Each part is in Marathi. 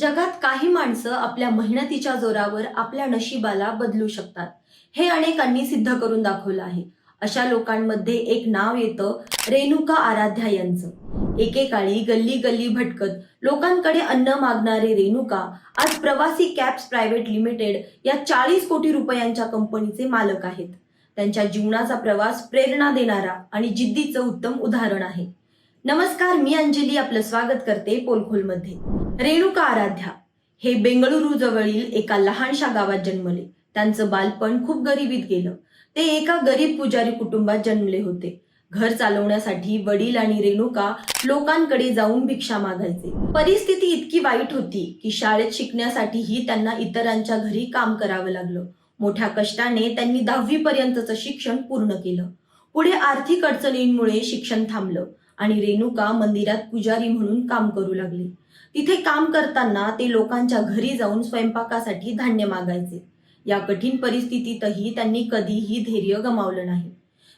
जगात काही माणसं आपल्या मेहनतीच्या जोरावर आपल्या नशिबाला बदलू शकतात. हे अनेकांनी सिद्ध करून दाखवलं आहे. अशा लोकांमध्ये एक नाव येतं रेणुका आराध्या यांचं. एकेकाळी गल्ली गल्ली भटकत लोकांकडे अन्न मागणारे रेणुका आज प्रवासी कॅब्स प्रायव्हेट लिमिटेड या चाळीस कोटी रुपयांच्या कंपनीचे मालक आहेत. त्यांच्या जीवनाचा प्रवास प्रेरणा देणारा आणि जिद्दीचं उत्तम उदाहरण आहे. नमस्कार मी अंजली. आपलं स्वागत करते पोलखोलमध्ये. रेणुका आराध्या हे बेंगळुरू जवळील एका लहानशा गावात जन्मले. त्यांचं बालपण खूप गरिबीत गेलं. ते एका गरीब पुजारी कुटुंबात जन्मले होते. घर चालवण्यासाठी वडील आणि रेणुका लोकांकडे जाऊन भिक्षा मागायचे. परिस्थिती इतकी वाईट होती की शाळेत शिकण्यासाठीही त्यांना इतरांच्या घरी काम करावं लागलं. मोठ्या कष्टाने त्यांनी दहावी पर्यंतचं शिक्षण पूर्ण केलं. पुढे आर्थिक अडचणींमुळे शिक्षण थांबलं. आणि रेणुका मंदिरात पुजारी म्हणून काम करू लागले. तिथे काम करताना ते लोकांच्या घरी जाऊन स्वयंपाकासाठी धान्य मागायचे. या कठीण परिस्थितीतही त्यांनी कधीही धैर्य गमावलं नाही.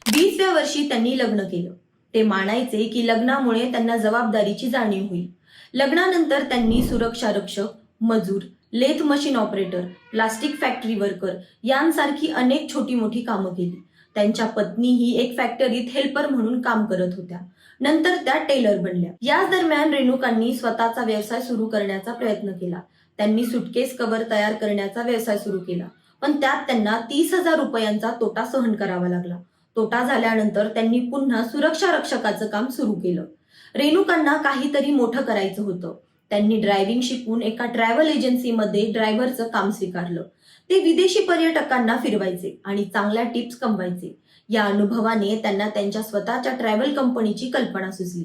वीसव्या वर्षी त्यांनी लग्न केलं. ते मानायचे की लग्नामुळे त्यांना जबाबदारीची जाणीव होईल. लग्नानंतर त्यांनी सुरक्षा रक्षक मजूर lathe machine operator plastic factory worker यांसारखी अनेक छोटी मोठी कामं केली. त्यांच्या पत्नी ही एक फॅक्टरीत हेल्पर म्हणून काम करत होत्या. नंतर त्या टेलर बनल्या. याच दरम्यान रेणुकांनी स्वतःचा व्यवसाय सुरू करण्याचा प्रयत्न केला. त्यांनी सुटकेस कव्हर तयार करण्याचा व्यवसाय सुरू केला. पण त्यात त्यांना तीस हजार रुपयांचा तोटा सहन करावा लागला. तोटा झाल्यानंतर त्यांनी पुन्हा सुरक्षा रक्षकाचं काम सुरू केलं. रेणुकांना काहीतरी मोठं करायचं होतं. त्यांनी ड्रायव्हिंग शिकून एका ट्रॅव्हल एजन्सीमध्ये ड्रायव्हरचं काम स्वीकारलं. ते विदेशी पर्यटकांना फिरवायचे आणि चांगल्या टिप्स कमवायचे. या अनुभवाने त्यांना त्यांच्या स्वतःच्या ट्रॅव्हल कंपनीची कल्पना सुचली.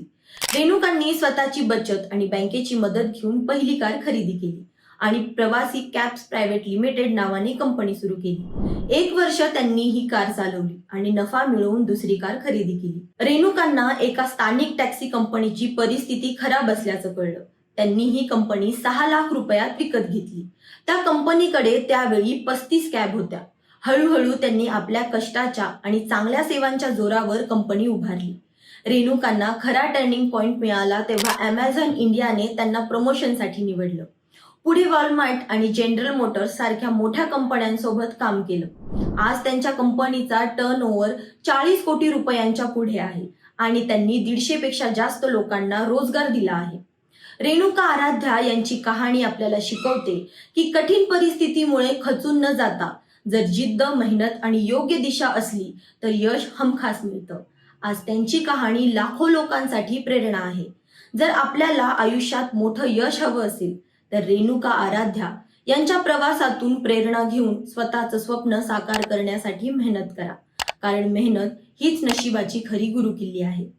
रेणुकांनी स्वतःची बचत आणि बँकेची मदत घेऊन पहिली कार खरेदी केली आणि प्रवासी कॅब्स प्रायव्हेट लिमिटेड नावाने कंपनी सुरू केली. एक वर्ष त्यांनी ही कार चालवली आणि नफा मिळवून दुसरी कार खरेदी केली. रेणुकांना एका स्थानिक टॅक्सी कंपनीची परिस्थिती खराब असल्याचं कळलं. त्यांनी ही कंपनी सहा लाख रुपयात विकत घेतली. त्या कंपनीकडे त्यावेळी पस्तीस कॅब होत्या. हळूहळू त्यांनी आपल्या कष्टाच्या आणि चांगल्या सेवांच्या जोरावर कंपनी उभारली. रेणुकांना खरा टर्निंग पॉइंट मिळाला तेव्हा अमेझॉन इंडियाने त्यांना प्रमोशनसाठी निवडलं. पुढे वॉलमार्ट आणि जनरल मोटर्स सारख्या मोठ्या कंपन्यांसोबत काम केलं. आज त्यांच्या कंपनीचा टर्न ओव्हर चाळीस कोटी रुपयांच्या पुढे आहे आणि त्यांनी दीडशे पेक्षा जास्त लोकांना रोजगार दिला आहे. रेणुका आराध्या यांची कहाणी आपल्याला शिकवते की कठीण परिस्थितीमुळे खचून न जाता जर जिद्द मेहनत आणि योग्य दिशा असली तर यश हमखास मिळतं. आज त्यांची कहाणी लाखो लोकांसाठी प्रेरणा आहे. जर आपल्याला आयुष्यात मोठं यश हवं असेल तर रेणुका आराध्या यांच्या प्रवासातून प्रेरणा घेऊन स्वतःचं स्वप्न साकार करण्यासाठी मेहनत करा. कारण मेहनत हीच नशिबाची खरी गुरुकिल्ली आहे.